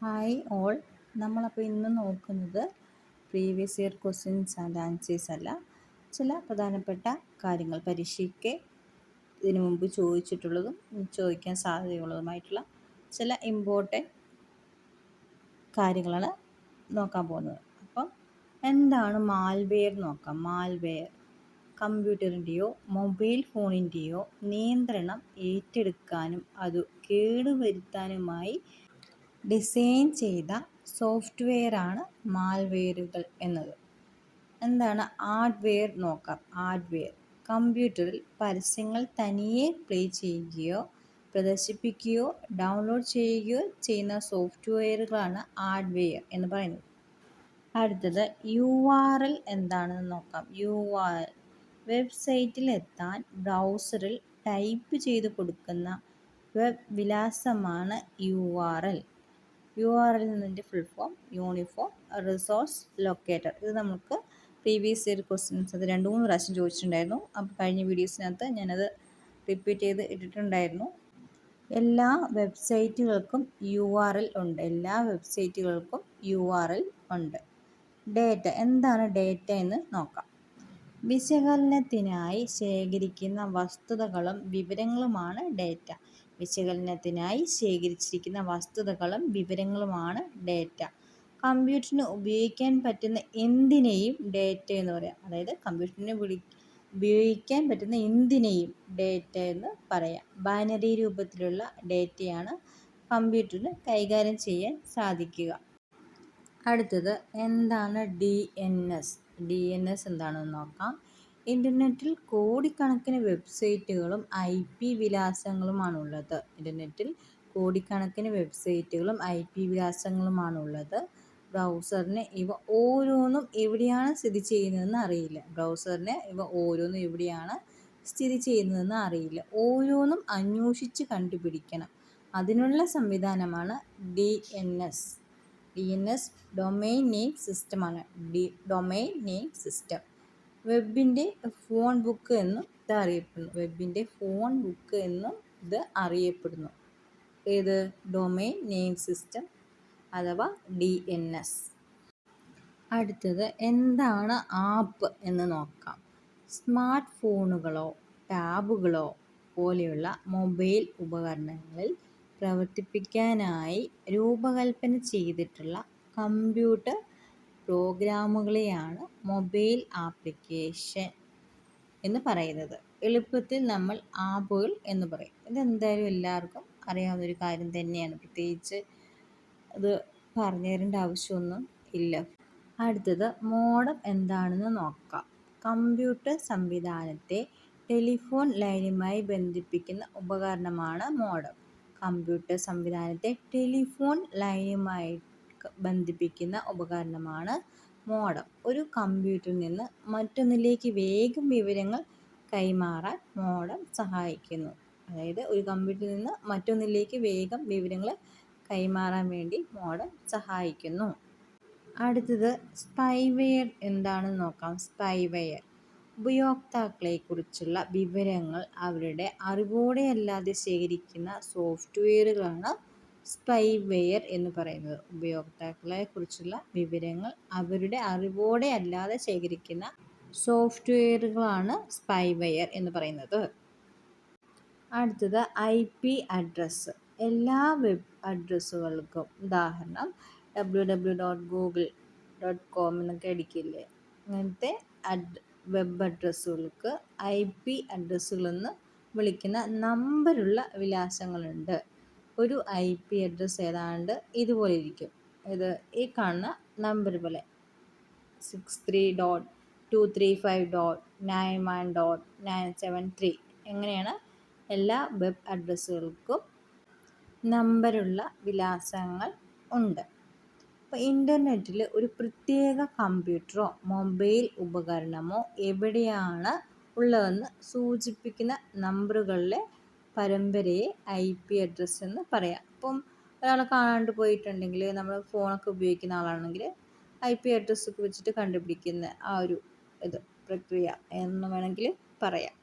Hi all നമ്മളപ്പോൾ ഇന്ന് നോക്കുന്നത് previous year questions and answers അല്ല. ചില പ്രധാനപ്പെട്ട കാര്യങ്ങൾ പരീക്ഷയ്ക്ക് ഇതിനു മുമ്പ് ചോദിച്ചിട്ടുള്ളതും ചോദിക്കാൻ സാധ്യതയുള്ളതുമായിട്ടുള്ള ചില ഇമ്പോർട്ടന്റ് കാര്യങ്ങളാണ് നോക്കാൻ പോകുന്നത്. അപ്പം എന്താണ് മാൽവെയർ നോക്കാം. മാൽവെയർ കമ്പ്യൂട്ടറിന്റെയോ മൊബൈൽ ഫോണിന്റെയോ നിയന്ത്രണം ഏറ്റെടുക്കാനും അത് കേടുവരുത്താനുമായി ഡിസൈൻ ചെയ്ത സോഫ്റ്റ്വെയറാണ് മാൽവെയറുകൾ എന്നത്. എന്താണ്? ഹാർഡ്വെയർ നോക്കാം. ഹാർഡ്വെയർ. കമ്പ്യൂട്ടറിൽ പരസ്യങ്ങൾ തനിയെ പ്ലേ ചെയ്യുകയോ പ്രദർശിപ്പിക്കുകയോ ഡൗൺലോഡ് ചെയ്യുകയോ ചെയ്യുന്ന സോഫ്റ്റ്വെയറുകളാണ് ഹാർഡ്വെയർ എന്ന് പറയുന്നത്. അടുത്തത് യു ആർ എൽ എന്താണെന്ന് നോക്കാം. യു ആർ എൽ വെബ്സൈറ്റിൽ എത്താൻ ബ്രൗസറിൽ ടൈപ്പ് ചെയ്ത് കൊടുക്കുന്ന web വിലാസമാണ് U R L U R L എന്നതിന്റെ full form uniform resource locator ഇത് നമുക്ക് പ്രീവിയസ് ഇയർ ക്വസ്റ്റ്യൻസ് അത് രണ്ട് മൂന്ന് പ്രാവശ്യം ചോദിച്ചിട്ടുണ്ടായിരുന്നു. അപ്പോൾ കഴിഞ്ഞ വീഡിയോസിനകത്ത് ഞാനത് റിപ്പീറ്റ് ചെയ്ത് ഇട്ടിട്ടുണ്ടായിരുന്നു. എല്ലാ വെബ്സൈറ്റുകൾക്കും യു ആർ എൽ ഉണ്ട്. എല്ലാ വെബ്സൈറ്റുകൾക്കും യു ആർ എൽ ഉണ്ട്. ഡേറ്റ എന്താണ് ഡേറ്റ എന്ന് നോക്കാം. വിശകലനത്തിനായി ശേഖരിക്കുന്ന വസ്തുതകളും വിവരങ്ങളുമാണ് ഡേറ്റ വിശകലനത്തിനായി ശേഖരിച്ചിരിക്കുന്ന വസ്തുതകളും വിവരങ്ങളുമാണ് ഡേറ്റ. കമ്പ്യൂട്ടറിന് ഉപയോഗിക്കാൻ പറ്റുന്ന എന്തിനേയും ഡേറ്റ എന്ന് പറയാം. അതായത് കമ്പ്യൂട്ടറിനെ വിളി ഉപയോഗിക്കാൻ പറ്റുന്ന എന്തിനേയും ഡേറ്റ എന്ന് പറയാം. ബൈനറി രൂപത്തിലുള്ള ഡേറ്റയാണ് കമ്പ്യൂട്ടറിന് കൈകാര്യം ചെയ്യാൻ സാധിക്കുക. അടുത്തത് എന്താണ് D N S? D N S എന്താണെന്ന് നോക്കാം. ഇന്റർനെറ്റിൽ കോടിക്കണക്കിന് വെബ്സൈറ്റുകളും ഐ പി വിലാസങ്ങളുമാണുള്ളത്. ഇന്റർനെറ്റിൽ കോടിക്കണക്കിന് വെബ്സൈറ്റുകളും ഐ പി വിലാസങ്ങളുമാണുള്ളത്. ബ്രൗസറിന് ഇവ ഓരോന്നും എവിടെയാണ് സ്ഥിതി ചെയ്യുന്നതെന്ന് അറിയില്ല. ബ്രൗസറിന് ഇവ ഓരോന്നും എവിടെയാണ് സ്ഥിതി ചെയ്യുന്നതെന്ന് അറിയില്ല. ഓരോന്നും അന്വേഷിച്ച് കണ്ടുപിടിക്കണം. അതിനുള്ള സംവിധാനമാണ് D N S. D N S domain name സിസ്റ്റമാണ്. D domain name system. വെബിന്റെ phone book എന്നും ഇത് അറിയപ്പെടുന്നു. വെബിന്റെ ഫോൺ ബുക്ക് എന്നും ഇത് അറിയപ്പെടുന്നു. ഏത്? ഡൊമൈൻ നെയിം സിസ്റ്റം അഥവാ ഡി എൻ എസ്. അടുത്തത് എന്താണ് ആപ്പ് എന്ന് നോക്കാം. സ്മാർട്ട് ഫോണുകളോ ടാബുകളോ പോലെയുള്ള മൊബൈൽ ഉപകരണങ്ങളിൽ പ്രവർത്തിപ്പിക്കാനായി രൂപകൽപ്പന ചെയ്തിട്ടുള്ള കമ്പ്യൂട്ടർ പ്രോഗ്രാമുകളെയാണ് മൊബൈൽ ആപ്ലിക്കേഷൻ എന്ന് പറയുന്നത്. എളുപ്പത്തിൽ നമ്മൾ ആപ്പുകൾ എന്ന് പറയും. ഇതെന്തായാലും എല്ലാവർക്കും അറിയാവുന്ന ഒരു കാര്യം തന്നെയാണ്. പ്രത്യേകിച്ച് അത് പറഞ്ഞു തരേണ്ട ആവശ്യമൊന്നും ഇല്ല. അടുത്തത് മോഡം എന്താണെന്ന് നോക്കാം. കമ്പ്യൂട്ടർ സംവിധാനത്തെ ടെലിഫോൺ ലൈനുമായി ബന്ധിപ്പിക്കുന്ന ഉപകരണമാണ് മോഡം. കമ്പ്യൂട്ടർ സംവിധാനത്തെ ടെലിഫോൺ ലൈനുമായി ബന്ധിപ്പിക്കുന്ന ഉപകരണമാണ് മോഡം. ഒരു കമ്പ്യൂട്ടറിൽ നിന്ന് മറ്റൊന്നിലേക്ക് വേഗം വിവരങ്ങൾ കൈമാറാൻ മോഡം സഹായിക്കുന്നു. അതായത് ഒരു കമ്പ്യൂട്ടറിൽ നിന്ന് മറ്റൊന്നിലേക്ക് വേഗം വിവരങ്ങൾ കൈമാറാൻ വേണ്ടി മോഡം സഹായിക്കുന്നു. അടുത്തത് സ്പൈവെയർ എന്താണെന്ന് നോക്കാം. സ്പൈവെയർ. ഉപയോക്താക്കളെക്കുറിച്ചുള്ള വിവരങ്ങൾ അവരുടെ അറിവോടെയല്ലാതെ ശേഖരിക്കുന്ന സോഫ്റ്റ്വെയറുകളാണ് സ്പൈവെയർ എന്ന് പറയുന്നത്. ഉപയോക്താക്കളെ കുറിച്ചുള്ള വിവരങ്ങൾ അവരുടെ അറിവോടെ അല്ലാതെ ശേഖരിക്കുന്ന സോഫ്റ്റ്വെയറുകളാണ് സ്പൈവെയർ എന്ന് പറയുന്നത്. അടുത്തത് ഐ പി അഡ്രസ്സ്. എല്ലാ വെബ് അഡ്രസ്സുകൾക്കും ഉദാഹരണം W W dot Google dot com എന്നൊക്കെ അടിക്കില്ലേ? അങ്ങനത്തെ അഡ് വെബ് അഡ്രസ്സുകൾക്ക് ഐ പി അഡ്രസ്സുകളെന്ന് വിളിക്കുന്ന നമ്പറുള്ള വിലാസങ്ങളുണ്ട്. ഒരു ഐ പി അഡ്രസ്സ് ഏതാണ്ട് ഇതുപോലെ ഇരിക്കും. ഇത് ഈ കാണുന്ന നമ്പർ പോലെ. Six three dot two three five dot nine one dot nine seven three എങ്ങനെയാണ് എല്ലാ വെബ് അഡ്രസ്സുകൾക്കും നമ്പറുള്ള വിലാസങ്ങൾ ഉണ്ട്. അപ്പോൾ ഇന്റർനെറ്റിൽ ഒരു പ്രത്യേക കമ്പ്യൂട്ടറോ മൊബൈൽ ഉപകരണമോ എവിടെയാണ് ഉള്ളതെന്ന് സൂചിപ്പിക്കുന്ന നമ്പറുകളിലെ പരമ്പരയെ ഐ പി അഡ്രസ്സ് എന്ന് പറയാം. അപ്പം ഒരാൾ കാണാണ്ട് പോയിട്ടുണ്ടെങ്കിൽ നമ്മൾ ഫോണൊക്കെ ഉപയോഗിക്കുന്ന ആളാണെങ്കിൽ ഐ പി അഡ്രസ്സൊക്കെ വെച്ചിട്ട് കണ്ടുപിടിക്കുന്ന ആ ഒരു ഇത് പ്രക്രിയ എന്ന് വേണമെങ്കിൽ പറയാം.